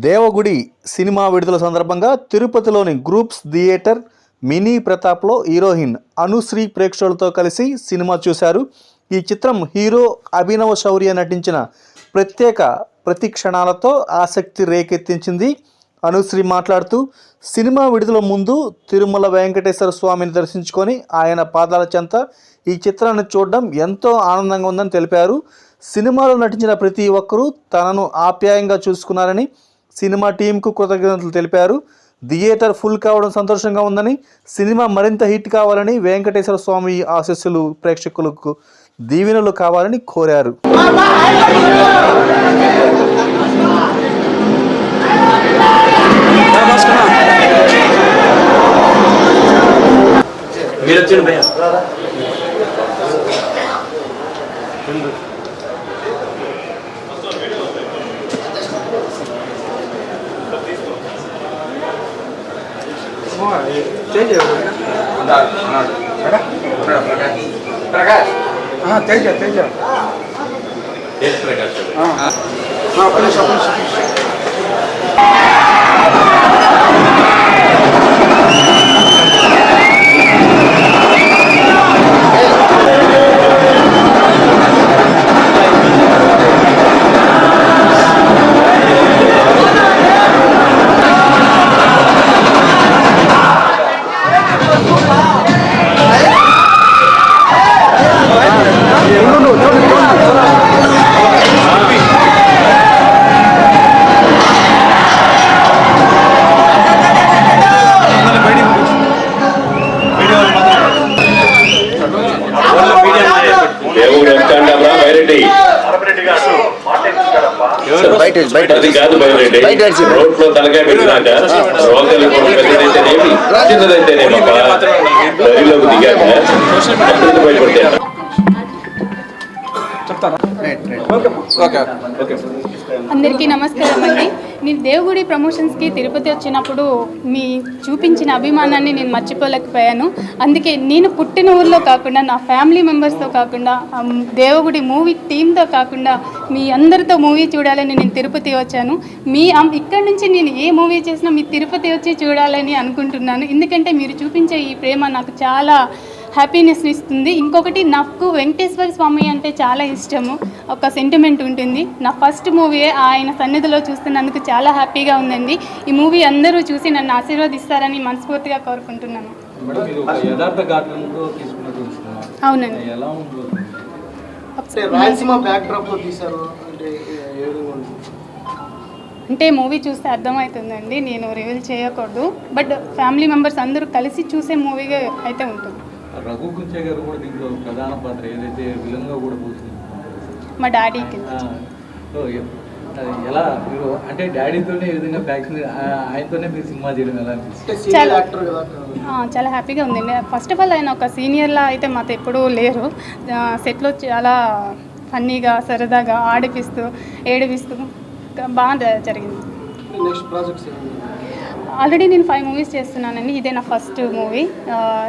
Devagudi cinema విడుదల సందర్భంగా తిరుపతిలోని గ్రూప్స్ థియేటర్ మినీ ప్రతాప్లో హీరోయిన్ అనుశ్రీ ప్రేక్షకులతో కలిసి సినిమా చూశారు. ఈ చిత్రం హీరో అభినవ శౌర్య నటించిన ప్రత్యేక ప్రతి క్షణాలతో ఆసక్తి రేకెత్తించింది. అనుశ్రీ మాట్లాడుతూ సినిమా విడుదల ముందు తిరుమల వెంకటేశ్వర స్వామిని దర్శించుకొని ఆయన పాదాల చెంత ఈ చిత్రాన్ని చూడడం ఎంతో ఆనందంగా ఉందని తెలిపారు. సినిమాలో నటించిన ప్రతి ఒక్కరూ తనను ఆప్యాయంగా చూసుకున్నారని సినిమా టీంకు కృతజ్ఞతలు తెలిపారు. థియేటర్ ఫుల్ కావడం సంతోషంగా ఉందని సినిమా మరింత హిట్ కావాలని వెంకటేశ్వర స్వామి ఆశస్సులు ప్రేక్షకులకు దీవెనలు కావాలని కోరారు. మీరు తేజ తేజ ప్రకాష్ ఒక్క బయట బయట అది కాదు బైరెడ్డి బయట తలకాయ పెట్టినాక పెద్దదైతేనేమి బరిలోకి దిగాక భయపడతాను అందరికీ నమస్కారం అండి. నేను దేవుగుడి ప్రమోషన్స్కి తిరుపతి వచ్చినప్పుడు మీ చూపించిన అభిమానాన్ని నేను మర్చిపోలేకపోయాను. అందుకే నేను పుట్టిన ఊర్లో కాకుండా నా ఫ్యామిలీ మెంబర్స్తో కాకుండా ఆ దేవుగుడి మూవీ టీంతో కాకుండా మీ అందరితో మూవీ చూడాలని నేను తిరుపతి వచ్చాను. మీ ఇక్కడ ఇక్కడి నుంచి నేను ఏ మూవీ చేసినా మీ తిరుపతి వచ్చి చూడాలని అనుకుంటున్నాను. ఎందుకంటే మీరు చూపించే ఈ ప్రేమ నాకు చాలా హ్యాపీనెస్ ఇస్తుంది. ఇంకొకటి నాకు వెంకటేశ్వర స్వామి అంటే చాలా ఇష్టము. ఒక సెంటిమెంట్ ఉంటుంది. నా ఫస్ట్ మూవీ ఆయన సన్నిధిలో చూస్తున్నందుకు చాలా హ్యాపీగా ఉందండి. ఈ మూవీ అందరూ చూసి నన్ను ఆశీర్వదిస్తారని మనస్ఫూర్తిగా కోరుకుంటున్నాను. అవునండి. అంటే రాయలసీమ బ్యాక్ డ్రాప్లో తీశారు అంటే ఏ విధంగా ఉంది? అంటే మూవీ చూస్తే అర్థమవుతుందండి. నేను రివీల్ చేయకూడదు. బట్ ఫ్యామిలీ మెంబర్స్ అందరూ కలిసి చూసే మూవీగా అయితే ఉంటుంది. రఘు కుంచే గారు కూడా దీంట్లో ప్రధాన పాత్ర ఏదైతే విలంగా కూడా పోతుంది మా అది ఎలా మీరు అంటే డాడీతోనే విధంగా ఫ్యాక్షన్ ఆయనతోనే మీరు సినిమా చేయడం ఎలా చాలా- యాక్టర్ కదా ఆ, చాలా హ్యాపీగా ఉందండి ఫస్ట్ ఆఫ్ ఆల్ ఆయన ఒక సీనియర్లా అయితే మాతో ఎప్పుడూ లేరు. సెట్లో చాలా ఫన్నీగా సరదాగా ఆడిపిస్తూ ఏడిపిస్తూ బాగా జరిగింది. నెక్స్ట్ ప్రాజెక్ట్స్ ఆల్రెడీ నేను ఫైవ్ మూవీస్ చేస్తున్నానండి. ఇదే నా ఫస్ట్ మూవీ.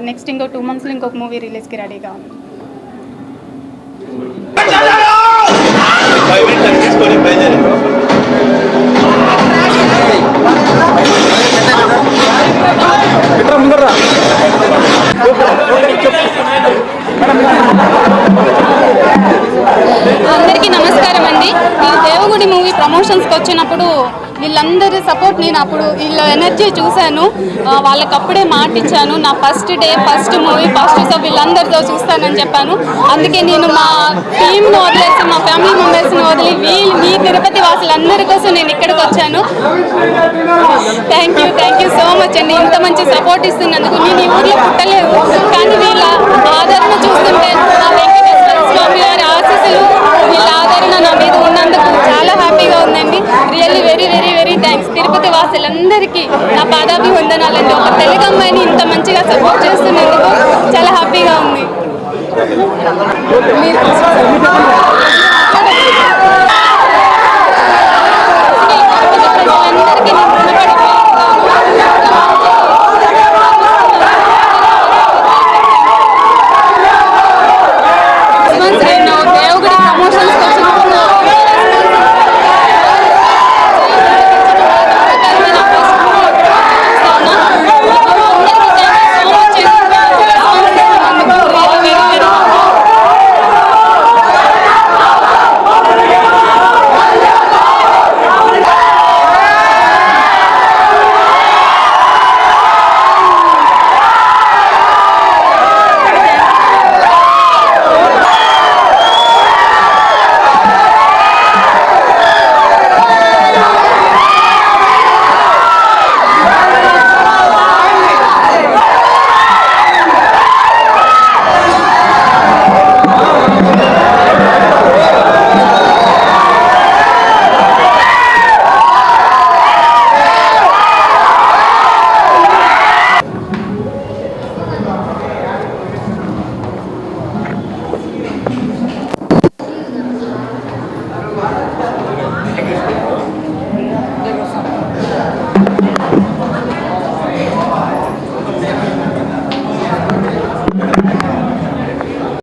నెక్స్ట్ ఇంకో టూ మంత్స్లో ఇంకొక మూవీ రిలీజ్కి రెడీగా ఉంది. ఫైవ్ మినిట్స్ నేను మూవీ ప్రమోషన్స్కి వచ్చినప్పుడు వీళ్ళందరి సపోర్ట్ నేను అప్పుడు వీళ్ళ ఎనర్జీ చూశాను. వాళ్ళకి అప్పుడే మాట ఇచ్చాను నా first day first movie first so వీళ్ళందరితో చూస్తానని చెప్పాను. అందుకే నేను మా టీంను వదిలేసి మా ఫ్యామిలీ మెంబర్స్ని వదిలి వీళ్ళు మీ తిరుపతి వాసులందరి కోసం నేను ఇక్కడికి వచ్చాను. Thank you thank you so much అండి. ఇంత మంచి సపోర్ట్ ఇస్తున్నందుకు. నేను ఈ ఊర్లో పుట్టలేదు కానీ వీళ్ళ ఆదరణ చూస్తుంటే ఆ వెంకటేశ్వర స్వామి వారి ఆశీస్సులు వీళ్ళ ఆదరణ నా మీద ఉన్నందుకు చాలా హ్యాపీగా ఉందండి really very very very thanks Tirupati వాసులందరికీ నా పాదాభివందనాలండి ఒక తెలుగు అమ్మాయిని ఇంత మంచిగా సపోర్ట్ చేస్తున్నందుకు చాలా హ్యాపీగా ఉంది మీరు